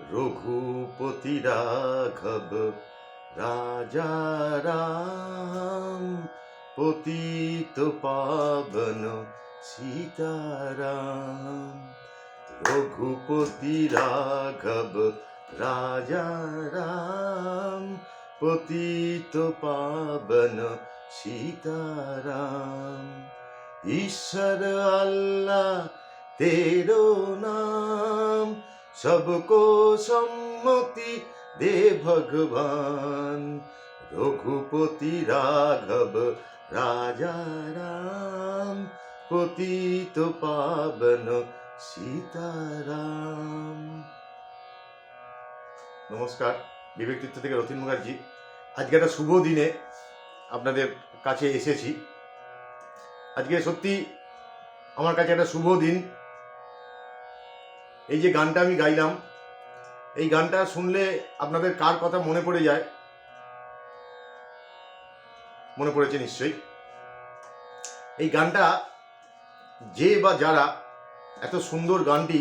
রঘুপতি রাঘব রাজা রাম পতিত পাবন সীতারাম রঘুপতি রাঘব রাজা রাম পতিত পাবন সীতারাম ঈশ্বর আল্লাহ তেরো নাম सबको सम्मति दे भगवान रघुपति राघव राजा राम पतित पावन সীতারাম নমস্কার বিবেকতীর্থ থেকে রতিন মুখার্জি আজকে একটা শুভ দিনে আপনাদের কাছে এসেছি আজকে সত্যি আমার কাছে একটা শুভ দিন এই যে গানটা আমি গাইলাম, এই গানটা শুনলে আপনাদের কার কথা মনে পড়ে যায়? মনে পড়েছে নিশ্চয়ই। এই গানটা যে বা যারা এত সুন্দর গানটি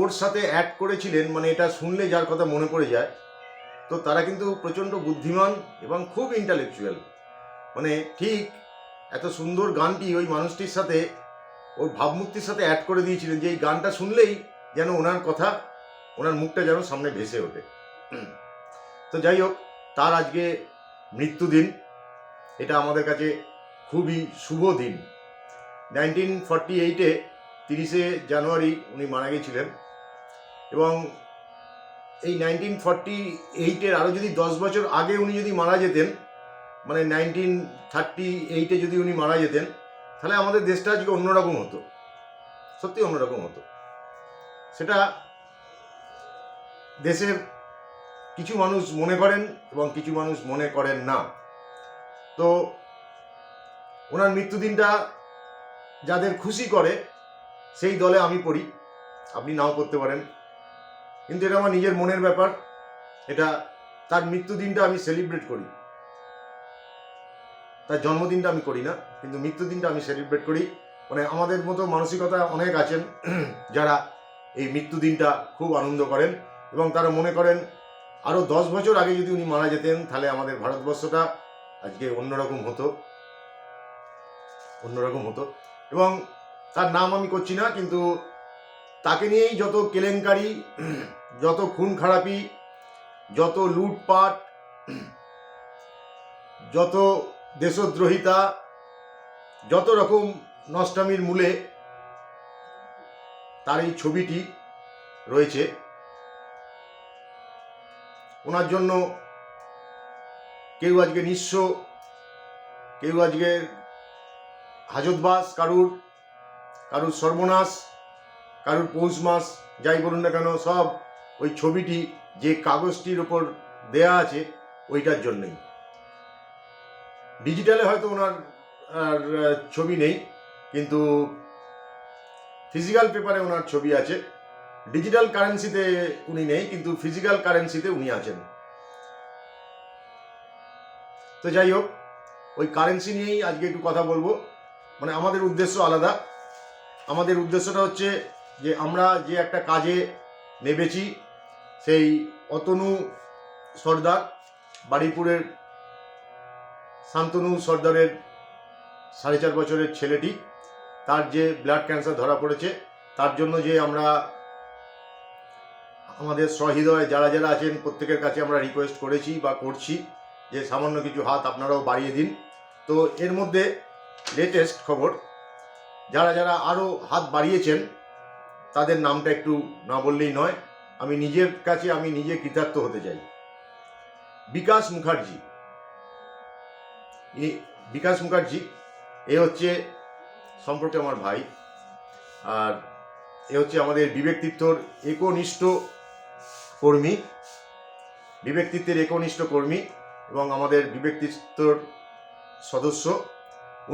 ওর সাথে অ্যাড করেছিলেন মানে এটা শুনলে যার কথা মনে পড়ে যায়, তো তারা কিন্তু প্রচণ্ড বুদ্ধিমান এবং খুব ইন্টালেকচুয়াল মানে ঠিক এত সুন্দর গানটি ওই মানুষটির সাথে ওর ভাবমূর্তির সাথে অ্যাড করে দিয়েছিলেন যে এই গানটা শুনলেই যেন ওনার কথা, ওনার মুখটা যেন সামনে ভেসে ওঠে। তো যাই হোক, তার আজকে মৃত্যুদিন। এটা আমাদের কাছে খুবই শুভ দিন। নাইনটিন ফর্টি এইটে তিরিশে জানুয়ারি উনি মারা গেছিলেন এবং এই নাইনটিন ফর্টি এইটের আরও যদি দশ বছর আগে উনি যদি মারা যেতেন মানে নাইনটিন থার্টি এইটে যদি উনি মারা যেতেন তাহলে আমাদের দেশটা আজকে অন্যরকম হতো সত্যি অন্যরকম হতো। সেটা দেশের কিছু মানুষ মনে করেন এবং কিছু মানুষ মনে করেন না। তো ওনার মৃত্যুদিনটা যাদের খুশি করে, সেই দলে আমি পড়ি, আপনি নাও করতে পারেন। কিন্তু এটা আমার নিজের মনের ব্যাপার, এটা তার মৃত্যুদিনটা আমি সেলিব্রেট করি। তার জন্মদিনটা আমি করি না, কিন্তু মৃত্যুদিনটা আমি সেলিব্রেট করি। মানে আমাদের মতো মানসিকতা অনেক আছেন যারা এই মৃত্যুদিনটা খুব আনন্দ করেন এবং তারা মনে করেন আরও দশ বছর আগে যদি উনি মারা যেতেন, তাহলে আমাদের ভারতবর্ষটা আজকে অন্যরকম হতো। অন্যরকম হতো। এবং তার নাম আমি করছি না, কিন্তু তাকে নিয়েই যত কেলেঙ্কারি, যত খুন খারাপি, যত লুটপাট, যত দেশদ্রোহিতা, যত রকম নষ্টামির মূলে তার এই ছবিটি রয়েছে, ওনার জন্য কেউ আজকে নিঃস্ব, কেউ আজকে হাজতবাস কারুর কারুর সর্বনাশ, কারুর পৌষ মাস, যাই বলুন না কেন, সব ওই ছবিটি যে কাগজটির ওপর দেয়া আছে, ওইটার জন্যই। ডিজিটালে হয়তো ওনার আর, ছবি নেই কিন্তু ফিজিক্যাল পেপারে ওনার ছবি আছে। ডিজিটাল কারেন্সিতে উনি নেই কিন্তু ফিজিক্যাল কারেন্সিতে উনি আছেন। তো যাই হোক ওই কারেন্সি নিয়েই আজকে একটু কথা বলব। মানে আমাদের উদ্দেশ্য আলাদা। আমাদের উদ্দেশ্যটা হচ্ছে যে আমরা যে একটা কাজে নেবেছি সেই অতনু সর্দার বাড়িপুরের শান্তনু সর্দারের সাড়ে চার বছরের ছেলেটি, তার যে ব্লাড ক্যান্সার ধরা পড়েছে, তার জন্য যে আমরা আমাদের সহৃদয় যারা যারা আছেন, প্রত্যেকের কাছে আমরা রিকোয়েস্ট করেছি বা করছি যে সামান্য কিছু হাত আপনারাও বাড়িয়ে দিন। তো এর মধ্যে লেটেস্ট খবর, যারা যারা আরও হাত বাড়িয়েছেন, তাদের নামটা একটু না বললেই নয়, আমি নিজের কাছে আমি নিজে কৃতার্থ হতে চাই। বিকাশ মুখার্জি বিকাশ মুখার্জি, এ হচ্ছে সম্পর্কে আমার ভাই, আর এ হচ্ছে আমাদের বিবেকতীর্থর একনিষ্ঠ কর্মী, বিবেকতীর্থের একনিষ্ঠ কর্মী এবং আমাদের বিবেকতীর্থর সদস্য।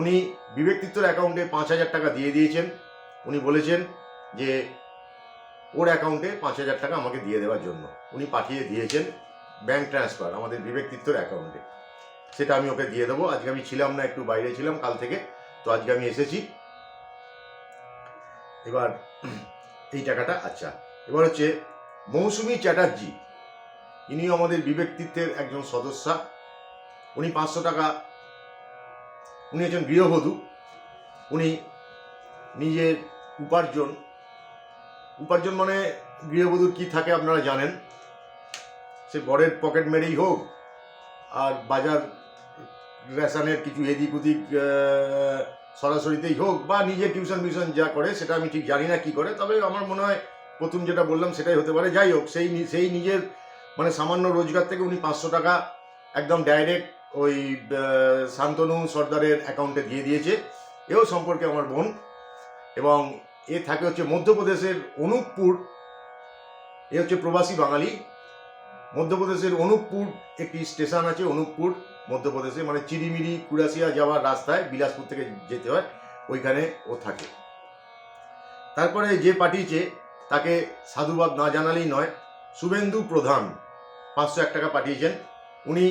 উনি বিবেকতীর্থর অ্যাকাউন্টে পাঁচ হাজার টাকা দিয়ে দিয়েছেন। উনি বলেছেন যে ওর অ্যাকাউন্টে পাঁচ হাজার টাকা আমাকে দিয়ে দেওয়ার জন্য। উনি পাঠিয়ে দিয়েছেন ব্যাংক ট্রান্সফার আমাদের বিবেকতীর্থর অ্যাকাউন্টে। সেটা আমি ওকে দিয়ে দেবো। আজকে আমি ছিলাম না, একটু বাইরে ছিলাম কাল থেকে। তো আজকে আমি এসেছি। এবার এই টাকাটা আচ্ছা। এবার হচ্ছে মৌসুমী চ্যাটার্জি। ইনিও আমাদের বিবেকতীর্থের একজন সদস্যা। উনি পাঁচশো টাকা। উনি একজন গৃহবধূ। উনি নিজের উপার্জন। উপার্জন মানে গৃহবধূর কি থাকে আপনারা জানেন। সে বরের পকেট মেরেই হোক আর বাজার রেশনের কিছু এদিক ওদিক সরাসরিতেই হোক বা নিজে টিউশন মিউশন যা করে, সেটা আমি ঠিক জানি না কি করে, তবে আমার মনে হয় প্রথম যেটা বললাম সেটাই হতে পারে। যাই হোক, সেই সেই নিজের মানে সামান্য রোজগার থেকে উনি পাঁচশো টাকা একদম ডাইরেক্ট ওই শান্তনু সর্দারের অ্যাকাউন্টে দিয়ে দিয়েছে। এও সম্পর্কে আমার বোন। এবং এ থাকে হচ্ছে মধ্যপ্রদেশের অনুপপুর, এ হচ্ছে প্রবাসী বাঙালি। মধ্যপ্রদেশের অনুপপুর একটি স্টেশন আছে, অনুপপুর। মধ্যপ্রদেশে মানে চিরিমিরি কুড়াশিয়া যাওয়ার রাস্তায় বিলাসপুর থেকে যেতে হয়, ওইখানে ও থাকে। তারপরে যে পাঠিয়েছে, তাকে সাধুবাদ না জানালেই নয়, শুভেন্দু প্রধান পাঁচশো এক টাকা পাঠিয়েছেন। উনি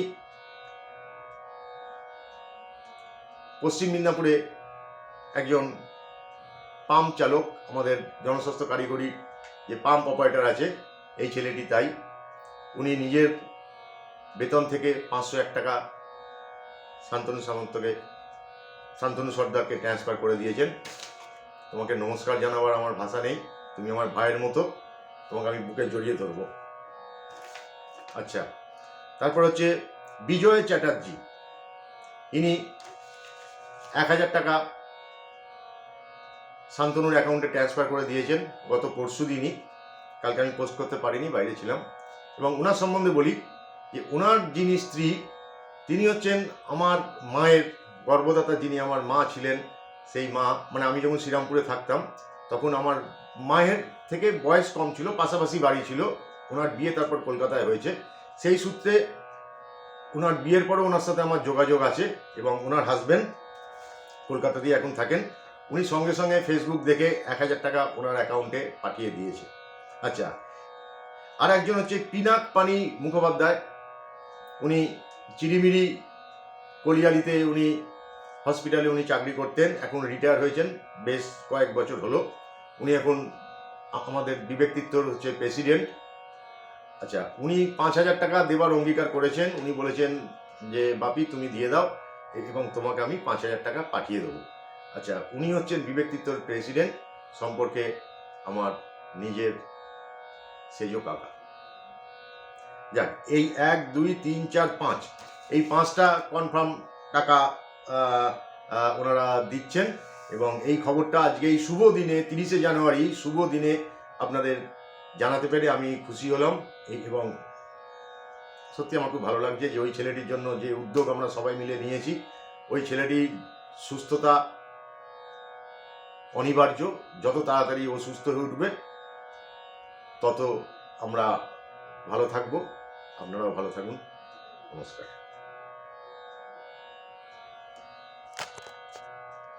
পশ্চিম মিদনাপুরে একজন পাম্প চালক, আমাদের জনস্বাস্থ্য কারিগরি যে পাম্প অপারেটর আছে, এই ছেলেটি তাই। উনি নিজের বেতন থেকে পাঁচশো এক টাকা শান্তনু সামন্তকে, শান্তনু সর্দারকে ট্রান্সফার করে দিয়েছেন। তোমাকে নমস্কার জানাবার আমার ভাষা নেই, তুমি আমার ভাইয়ের মতো, তোমাকে আমি বুকে জড়িয়ে ধরবো। আচ্ছা তারপর হচ্ছে বিজয় চ্যাটার্জি। ইনি এক হাজার টাকা শান্তনুর অ্যাকাউন্টে ট্রান্সফার করে দিয়েছেন। গত পরশু দিনই, কালকে আমি পোস্ট করতে পারিনি, বাইরে ছিলাম। এবং ওনার সম্বন্ধে বলি যে ওনার যিনি স্ত্রী তিনি হচ্ছেন আমার মায়ের গর্ভদাতা যিনি আমার মা ছিলেন, সেই মা। মানে আমি যখন শ্রীরামপুরে থাকতাম, তখন আমার মায়ের থেকে বয়স কম ছিল, পাশাপাশি বাড়ি ছিল। ওনার বিয়ে তারপর কলকাতায় হয়েছে। সেই সূত্রে ওনার বিয়ের পরে ওনার সাথে আমার যোগাযোগ আছে এবং ওনার হাজবেন্ড কলকাতাতেই এখন থাকেন। উনি সঙ্গে সঙ্গে ফেসবুক দেখে এক হাজার টাকা ওনার অ্যাকাউন্টে পাঠিয়ে দিয়েছে। আচ্ছা আর একজন হচ্ছে পিনাক পানি মুখোপাধ্যায়। উনি চিরিমিরি কলিয়ালিতে উনি হসপিটালে উনি চাকরি করতেন, এখন রিটায়ার হয়েছেন, বেশ কয়েক বছর হলো। উনি এখন আমাদের বিবেকতীর্থর হচ্ছে প্রেসিডেন্ট। আচ্ছা উনি পাঁচ হাজার টাকা দেবার অঙ্গীকার করেছেন, উনি বলেছেন যে, বাপি, তুমি দিয়ে দাও এবং তোমাকে আমি পাঁচ হাজার টাকা পাঠিয়ে দেবো। আচ্ছা উনি হচ্ছেন বিবেকতীর্থর প্রেসিডেন্ট, সম্পর্কে আমার নিজের সেজো কাকা। যাক, এই এক, দুই, তিন, চার, পাঁচ। এই পাঁচটা কনফার্ম টাকা ওনারা দিচ্ছেন এবং এই খবরটা আজকে এই শুভ দিনে, তিরিশে জানুয়ারি, শুভ দিনে আপনাদের জানাতে পেরে আমি খুশি হলাম। এবং সত্যি আমার খুব ভালো লাগছে যে ওই ছেলেটির জন্য যে উদ্যোগ আমরা সবাই মিলে নিয়েছি, ওই ছেলেটি সুস্থতা অনিবার্য। যত তাড়াতাড়ি ও সুস্থ হয়ে উঠবে, তত আমরা ভালো থাকব। আপনারাও ভালো থাকুন। নমস্কার।